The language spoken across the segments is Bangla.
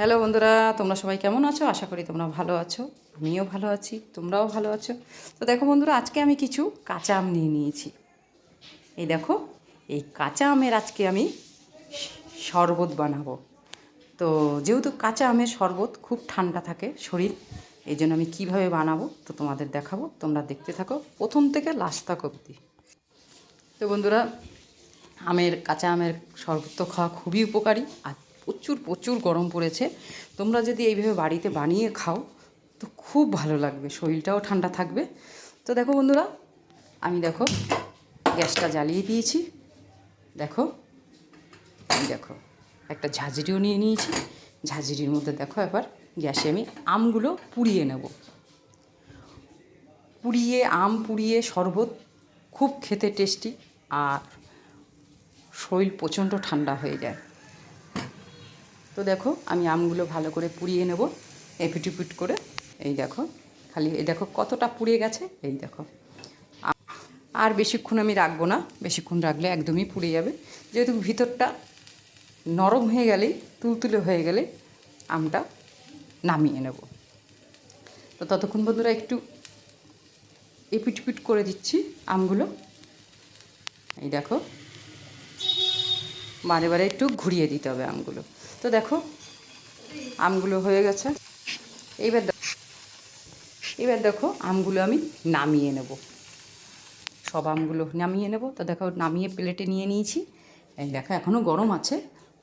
হ্যালো বন্ধুরা, তোমরা সবাই কেমন আছো? আশা করি তোমরা ভালো আছো। আমিও ভালো আছি, তোমরাও ভালো আছো। তো দেখো বন্ধুরা, আজকে আমি কিছু কাঁচা আম নিয়ে নিয়েছি। এই দেখো, এই কাঁচা আমের আজকে আমি শরবত বানাবো। তো যেহেতু কাঁচা আমের শরবত খুব ঠান্ডা থাকে শরীর, এই জন্য আমি কীভাবে বানাবো তো তোমাদের দেখাবো। তোমরা দেখতে থাকো, প্রথম থেকে লাস্ট তক অবধি। তো বন্ধুরা, আমের, কাঁচা আমের শরবত তো খাওয়া খুবই উপকারী, আর প্রচুর প্রচুর গরম পড়েছে। তোমরা যদি এইভাবে বাড়িতে বানিয়ে খাও, তো খুব ভালো লাগবে, শরীরটাও ঠান্ডা থাকবে। তো দেখো বন্ধুরা, আমি দেখো গ্যাসটা জ্বালিয়ে দিয়েছি। দেখো দেখো, একটা ঝাঁঝরিও নিয়ে নিয়েছি। ঝাঁঝরির মধ্যে দেখো এবার গ্যাসে আমি আমগুলো পুড়িয়ে নেব। পুড়িয়ে, আম পুড়িয়ে, শরবত, খুব খেতে টেস্টি। আর শরীর প্রচণ্ড ঠান্ডা হয়ে যায়। তো দেখো, আমি আমগুলো ভালো করে পুড়িয়ে নেব, এপিটুপিট করে। এই দেখো, খালি এই দেখো কতটা পুড়িয়ে গেছে, এই দেখো। আর বেশিক্ষণ আমি রাখব না, বেশিক্ষণ রাখলে একদমই পুড়ে যাবে। যেহেতু ভিতরটা নরম হয়ে গেলেই, তুলতুলে হয়ে গেলে আমটা নামিয়ে নেব। তো ততক্ষণ বন্ধুরা একটু এপিটপিট করে দিচ্ছি আমগুলো। এই দেখো, বারে বারে একটু ঘুরিয়ে দিতে হবে আমগুলো। তো দেখো, আমগুলো হয়ে গেছে। এইবার এবার দেখো আমগুলো আমি নামিয়ে নেব। সব আমগুলো নামিয়ে নেব। তো দেখো, নামিয়ে প্লেটে নিয়ে নিয়েছি। এই দেখো এখনও গরম আছে।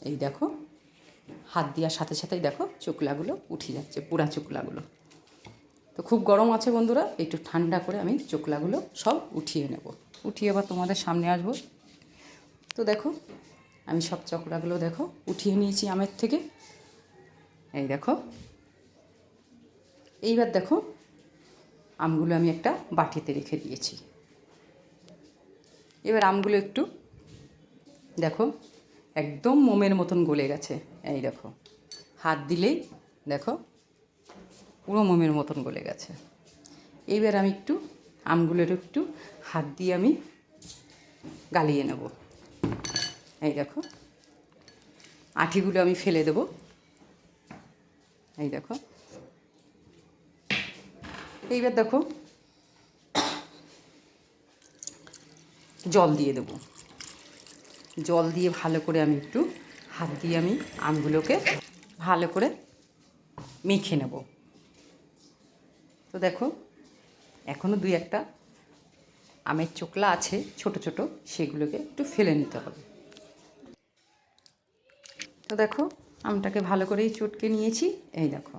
এই দেখো, হাত দেওয়ার সাথে সাথেই দেখো চুকলাগুলো উঠে যাচ্ছে, পুরা চুকলাগুলো। তো খুব গরম আছে বন্ধুরা, একটু ঠান্ডা করে আমি চোকলাগুলো সব উঠিয়ে নেব। উঠিয়ে আবার তোমাদের সামনে আসব। তো দেখো আমি সব চকলাগুলো দেখো, উঠিয়ে নিয়েছি আমের থেকে। এই দেখো। এইবার দেখো, আমগুলো আমি একটা বাটিতে রেখে দিয়েছি। এবার আমগুলো একটু দেখো, একদম মোমের মতন গলে গেছে। এই দেখো, হাত দিলেই দেখো, পুরো মোমের মতন গলে গেছে। এইবার আমি একটু আমগুলোর একটু হাত দিয়ে আমি গালিয়ে নেব। এই দেখো, আঠিগুলো আমি ফেলে দেব। এই দেখো, এইবার দেখো, জল দিয়ে দেবো। জল দিয়ে ভালো করে আমি একটু হাত দিয়ে আমি আমগুলোকে ভালো করে মেখে নেব। তো দেখো এখনও দুই একটা আমের চোকলা আছে, ছোট ছোট, সেগুলোকে একটু ফেলে নিতে হবে। তো দেখো, আমটাকে ভালো করেই চটকে নিয়েছি। এই দেখো,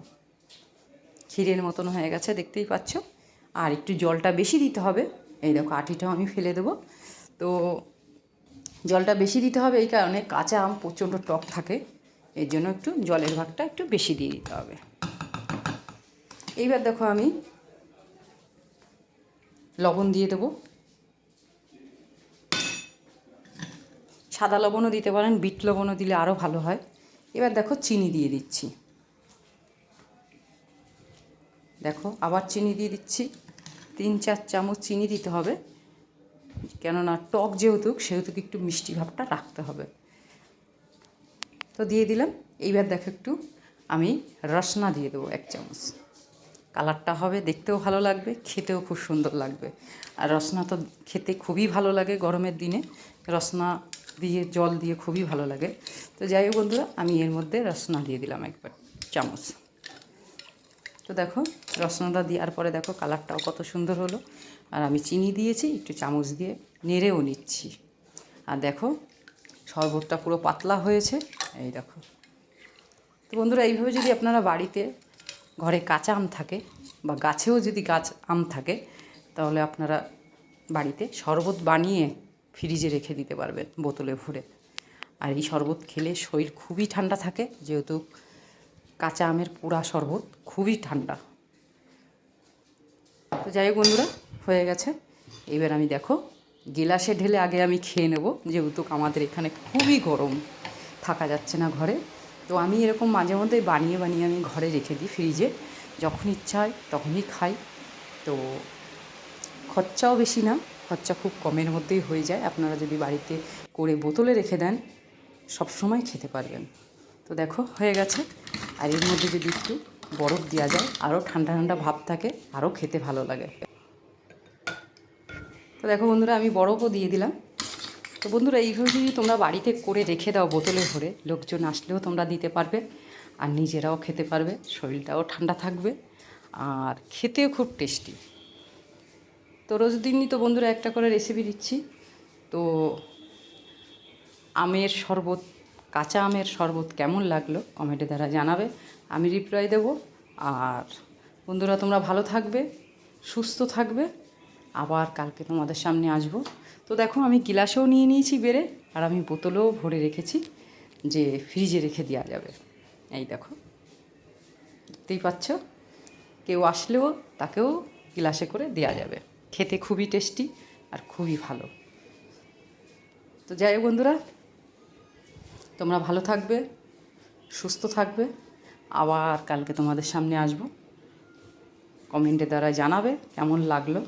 ক্ষীরের মতন হয়ে গেছে, দেখতেই পাচ্ছ। আর একটু জলটা বেশি দিতে হবে। এই দেখো আটিটাও আমি ফেলে দেবো। তো জলটা বেশি দিতে হবে এই কারণে কাঁচা আম প্রচণ্ড টক থাকে। এর জন্য একটু জলের ভাগটা একটু বেশি দিয়ে দিতে হবে। এইবার দেখো আমি লবণ দিয়ে দেবো। সাদা লবণও দিতে পারেন, বিট লবণও দিলে আরও ভালো হয়। এবার দেখো চিনি দিয়ে দিচ্ছি। দেখো আবার চিনি দিয়ে দিচ্ছি। তিন, চার চামচ চিনি দিতে হবে, কেননা টক যেহেতু, সেহেতু একটু মিষ্টি ভাবটা রাখতে হবে। তো দিয়ে দিলাম, এইবার দেখো একটু আমি রসনা দিয়ে দেবো এক চামচ। কালারটা হবে, দেখতেও ভালো লাগবে, খেতেও খুব সুন্দর লাগবে। আর রসনা তো খেতে খুবই ভালো লাগে গরমের দিনে। রসনা দিয়ে, জল দিয়ে খুবই ভালো লাগে। তো যাই হোক বন্ধুরা, আমি এর মধ্যে রসনা দিয়ে দিলাম একবার, চামচ। তো দেখো, রসনাটা দেওয়ার পরে দেখো কালারটাও কত সুন্দর হলো। আর আমি চিনি দিয়েছি, একটু চামচ দিয়ে, নেড়েও নিচ্ছি। আর দেখো, শরবতটা পুরো পাতলা হয়েছে, এই দেখো। তো বন্ধুরা, এইভাবে যদি আপনারা বাড়িতে ঘরে কাঁচা আম থাকে বা গাছেও যদি গাছ আম থাকে, তাহলে আপনারা বাড়িতে শরবত বানিয়ে ফ্রিজে রেখে দিতে পারবেন বোতলে ভরে। আর এই শরবত খেলে শরীর খুবই ঠান্ডা থাকে, যেহেতু কাঁচা আমের পুরা শরবত খুবই ঠান্ডা। তো যাই হোক বন্ধুরা, হয়ে গেছে। এবার আমি দেখো, গিলাসে ঢেলে আগে আমি খেয়ে নেব, যেহেতু আমাদের এখানে খুবই গরম, থাকা যাচ্ছে না ঘরে। তো আমি এরকম মাঝে মধ্যে বানিয়ে বানিয়ে আমি ঘরে রেখে দিই ফ্রিজে, যখন ইচ্ছা হয় তখনই খাই। তো খরচাও বেশি না খরচা খুব কমের মধ্যেই হয়ে যায়। আপনারা যদি বাড়িতে করে বোতলে রেখে দেন, সব সময় খেতে পারবেন। তো দেখো, হয়ে গেছে। আর এর মধ্যে যদি একটু বরফ দেওয়া যায়, আরও ঠান্ডা ঠান্ডা ভাব থাকে, আরও খেতে ভালো লাগে। তো দেখো বন্ধুরা, আমি বরফও দিয়ে দিলাম। তো বন্ধুরা, এইভাবে যদি তোমরা বাড়িতে করে রেখে দাও বোতলে ভরে, লোকজন আসলেও তোমরা দিতে পারবে। আর নিজেরাও খেতে পারবে, শরীরটাও ঠান্ডা থাকবে। আর খেতেও খুব টেস্টি। তো রোজ দিনই তো বন্ধুরা একটা করে রেসিপি দিচ্ছি। তো আমের শরবত, কাঁচা আমের শরবত কেমন লাগল কমেন্টে দ্বারা জানাবে। আমি রিপ্লাই দেব। আর বন্ধুরা, তোমরা ভালো থাকবে, সুস্থ থাকবে। আবার কালকে তোমাদের সামনে আসব। তো দেখো, আমি গিলাসেও নিয়ে নিয়েছি বেড়ে, আর আমি বোতলেও ভরে রেখেছি যে ফ্রিজে রেখে দেওয়া যাবে। এই দেখো, দেখতেই পাচ্ছ? কেউ আসলেও তাকেও গিলাসে করে দেওয়া যাবে। খেতে খুবই টেস্টি আর খুবই ভালো। তো যাই হোক বন্ধুরা, তোমরা ভালো থাকবে, সুস্থ থাকবে। আবার কালকে তোমাদের সামনে আসব। কমেন্টে দ্বারা জানাবে কেমন লাগল।